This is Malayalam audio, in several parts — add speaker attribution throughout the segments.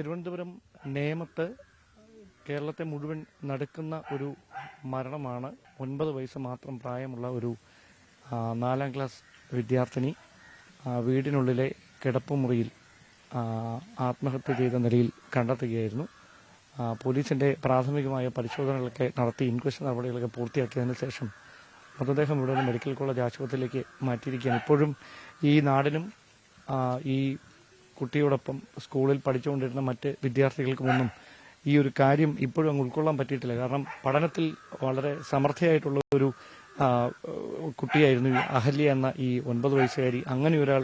Speaker 1: തിരുവനന്തപുരം നേമത്ത് കേരളത്തെ മുഴുവൻ നടക്കുന്ന ഒരു മരണമാണ് ഒൻപത് വയസ്സ് മാത്രം പ്രായമുള്ള ഒരു നാലാം ക്ലാസ് വിദ്യാർത്ഥിനി വീടിനുള്ളിലെ കിടപ്പുമുറിയിൽ ആത്മഹത്യ ചെയ്ത നിലയിൽ കണ്ടെത്തുകയായിരുന്നു. പോലീസിന്റെ പ്രാഥമികമായ പരിശോധനകളൊക്കെ നടത്തി ഇൻക്വസ്റ്റ് നടപടികളൊക്കെ പൂർത്തിയാക്കിയതിനു ശേഷം മൃതദേഹം ഇവിടെ മെഡിക്കൽ കോളേജ് ആശുപത്രിയിലേക്ക് മാറ്റിയിരിക്കുകയാണ്. ഇപ്പോഴും ഈ നാടിനും ഈ കുട്ടിയോടൊപ്പം സ്കൂളിൽ പഠിച്ചുകൊണ്ടിരുന്ന മറ്റ് വിദ്യാർത്ഥികൾക്കുമൊന്നും ഈ ഒരു കാര്യം ഇപ്പോഴും അങ്ങ് ഉൾക്കൊള്ളാൻ പറ്റിയിട്ടില്ല. കാരണം പഠനത്തിൽ വളരെ സമർത്ഥയായിട്ടുള്ള ഒരു കുട്ടിയായിരുന്നു അഹല്യ എന്ന ഈ ഒൻപത് വയസ്സുകാരി. അങ്ങനെ ഒരാൾ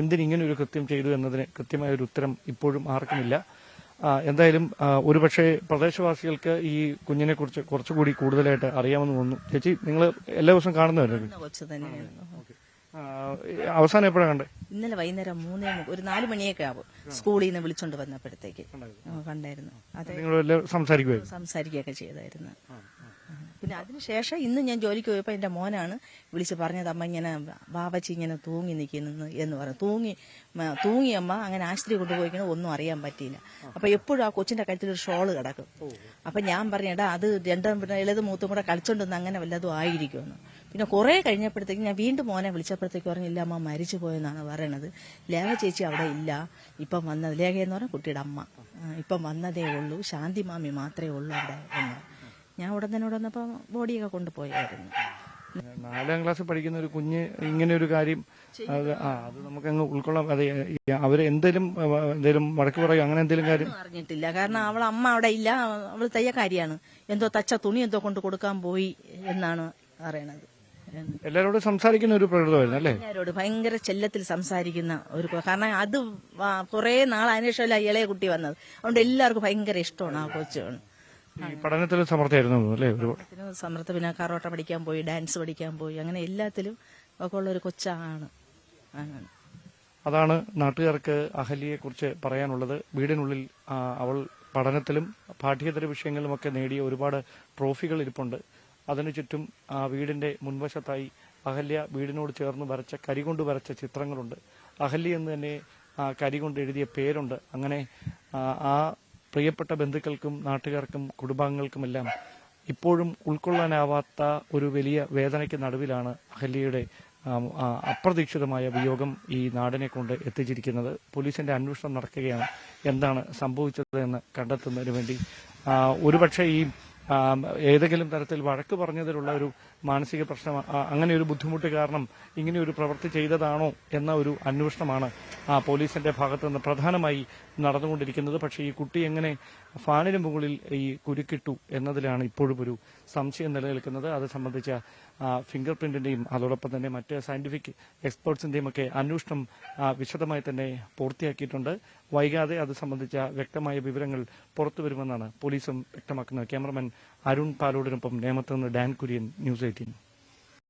Speaker 1: എന്തിനിങ്ങനെ ഒരു കൃത്യം ചെയ്തു എന്നതിന് കൃത്യമായ ഒരു ഉത്തരം ഇപ്പോഴും ആർക്കുമില്ല. എന്തായാലും ഒരുപക്ഷെ പ്രദേശവാസികൾക്ക് ഈ കുഞ്ഞിനെ കുറിച്ച് കുറച്ചുകൂടി കൂടുതലായിട്ട് അറിയാമെന്ന് തോന്നുന്നു. ചേച്ചി നിങ്ങൾ എല്ലാ ദിവസവും കാണുന്നവരായിരുന്നു അവസാനം എപ്പോഴാണ് കണ്ടേ?
Speaker 2: ഇന്നലെ വൈകുന്നേരം മൂന്നേ ഒരു നാല് മണിയൊക്കെ ആവും. സ്കൂളിൽ നിന്ന് വിളിച്ചോണ്ട് വന്നപ്പോഴത്തേക്ക്. കണ്ടായിരുന്നു. അതെ. സംസാരിക്കുകയൊക്കെ ചെയ്തായിരുന്നു. പിന്നെ അതിനുശേഷം ഇന്ന് ഞാൻ ജോലിക്ക് പോയപ്പോൾ എന്റെ മോനാണ് വിളിച്ച് പറഞ്ഞത് അമ്മ ഇങ്ങനെ ബാബച്ചി ഇങ്ങനെ തൂങ്ങി നിൽക്കുന്നു എന്ന് പറഞ്ഞു. തൂങ്ങി തൂങ്ങി അമ്മ അങ്ങനെ ആശുപത്രി കൊണ്ടുപോയിക്കണ ഒന്നും അറിയാൻ പറ്റിയില്ല. അപ്പൊ എപ്പോഴും ആ കൊച്ചിന്റെ കഴുത്തിൽ ഒരു ഷോൾ കിടക്കും. അപ്പൊ ഞാൻ പറഞ്ഞേടാ അത് രണ്ടും പിന്നെ ഇളത് മൂത്തും കൂടെ കളിച്ചോണ്ടെന്ന് അങ്ങനെ വല്ലതും ആയിരിക്കുമെന്ന്. പിന്നെ കുറെ കഴിഞ്ഞപ്പോഴത്തേക്ക് ഞാൻ വീണ്ടും മോനെ വിളിച്ചപ്പോഴത്തേക്ക് പറഞ്ഞില്ല അമ്മ മരിച്ചു പോയെന്നാണ് പറയണത്. ലേഖ ചേച്ചി അവിടെ ഇല്ല. ഇപ്പം വന്നത് ലേഖ എന്ന് പറഞ്ഞാൽ കുട്ടിയുടെ അമ്മ. ഇപ്പം വന്നതേ ഉള്ളൂ. ശാന്തി മാമി മാത്രമേ ഉള്ളൂ അവിടെ എന്ന് ഞാൻ ഉടൻ തന്നെ ഇവിടെ വന്നപ്പോൾ ബോഡിയൊക്കെ കൊണ്ടുപോയായിരുന്നു.
Speaker 1: നാലാം ക്ലാസ് പഠിക്കുന്ന ഒരു കുഞ്ഞ് ഇങ്ങനെ ഒരു കാര്യം അത് ആ അത് നമുക്ക് അങ്ങ് ഉൾക്കൊള്ളാം. അതെ അവർ എന്തേലും എന്തേലും വടക്ക് പറയും? അങ്ങനെ എന്തേലും കാര്യം?
Speaker 2: അറിഞ്ഞിട്ടില്ല. കാരണം അവൾ അമ്മ അവിടെ ഇല്ല. അവൾ തയ്യക്കാരിയാണ് എന്തോ തച്ച തുണി എന്തോ കൊണ്ട് കൊടുക്കാൻ പോയി എന്നാണ് അറിയണത്
Speaker 1: എല്ലാരോടും സംസാരിക്കുന്ന ഒരു പ്രകൃതമായിരുന്നു അല്ലേ?
Speaker 2: എല്ലാരോട് ഭയങ്കര ചെല്ലത്തിൽ സംസാരിക്കുന്ന ഒരു കാരണം അത് കുറെ നാൾ അതിനുശേഷമല്ല ഇളയ കുട്ടി വന്നത്. അതുകൊണ്ട് എല്ലാവർക്കും ഭയങ്കര ഇഷ്ടമാണ് ആ കൊച്ചാണ്
Speaker 1: ഈ പഠനത്തിൽ സമർത്ഥമായിരുന്നു അല്ലേ? ഒരുപാട്.
Speaker 2: സമൃദ്ധ പിന്നെ കറോട്ട പഠിക്കാൻ പോയി ഡാൻസ് പഠിക്കാൻ പോയി അങ്ങനെ എല്ലാത്തിലും ഒക്കെ ഉള്ള ഒരു കൊച്ചാണ്. ആണ്
Speaker 1: അതാണ് നാട്ടുകാർക്ക് അഹല്യയെ കുറിച്ച് പറയാനുള്ളത്. വീടിനുള്ളിൽ അവൾ പഠനത്തിലും പാഠ്യേതര വിഷയങ്ങളിലുമൊക്കെ നേടിയ ഒരുപാട് ട്രോഫികൾ ഇരിപ്പുണ്ട്. അതിനു ചുറ്റും ആ വീടിന്റെ മുൻവശത്തായി അഹല്യ വീടിനോട് ചേർന്ന് വരച്ച കരി കൊണ്ട് വരച്ച ചിത്രങ്ങളുണ്ട്. അഹല്യ എന്ന് തന്നെ കരി കൊണ്ട് എഴുതിയ പേരുണ്ട്. അങ്ങനെ ആ പ്രിയപ്പെട്ട ബന്ധുക്കൾക്കും നാട്ടുകാർക്കും കുടുംബാംഗങ്ങൾക്കുമെല്ലാം ഇപ്പോഴും ഉൾക്കൊള്ളാനാവാത്ത ഒരു വലിയ വേദനയ്ക്ക് നടുവിലാണ് അഹല്യയുടെ അപ്രതീക്ഷിതമായ വിയോഗം ഈ നാടിനെ കൊണ്ട് എത്തിച്ചിരിക്കുന്നത്. പോലീസിന്റെ അന്വേഷണം നടക്കുകയാണ്. എന്താണ് സംഭവിച്ചത് എന്ന് കണ്ടെത്തുന്നതിന് വേണ്ടി. ഒരുപക്ഷെ ഈ ഏതെങ്കിലും തരത്തിൽ വഴക്ക് പറഞ്ഞതിലുള്ള ഒരു മാനസിക പ്രശ്നം അങ്ങനെ ഒരു ബുദ്ധിമുട്ട് കാരണം ഇങ്ങനെ ഒരു പ്രവൃത്തി ചെയ്തതാണോ എന്ന ഒരു അന്വേഷണമാണ് പോലീസിന്റെ ഭാഗത്ത് നിന്ന് പ്രധാനമായി നടന്നുകൊണ്ടിരിക്കുന്നത്. പക്ഷേ ഈ കുട്ടി എങ്ങനെ ഫാനിന് മുകളിൽ ഈ കുരുക്കിട്ടു എന്നതിലാണ് ഇപ്പോഴും ഒരു സംശയം നിലനിൽക്കുന്നത്. അത് സംബന്ധിച്ച ഫിംഗർ പ്രിന്റിന്റെയും അതോടൊപ്പം തന്നെ മറ്റ് സയന്റിഫിക് എക്സ്പേർട്സിന്റെയും ഒക്കെ അന്വേഷണം വിശദമായി തന്നെ പൂർത്തിയാക്കിയിട്ടുണ്ട്. വൈകാതെ അത് സംബന്ധിച്ച വ്യക്തമായ വിവരങ്ങൾ പുറത്തുവരുമെന്നാണ് പോലീസും വ്യക്തമാക്കുന്നത്. ക്യാമറമാൻ അരുൺ പാലോടിനൊപ്പം നേമത്ത് നിന്ന് ഡാൻ കുര്യൻ ന്യൂസ് എയ്റ്റീൻ.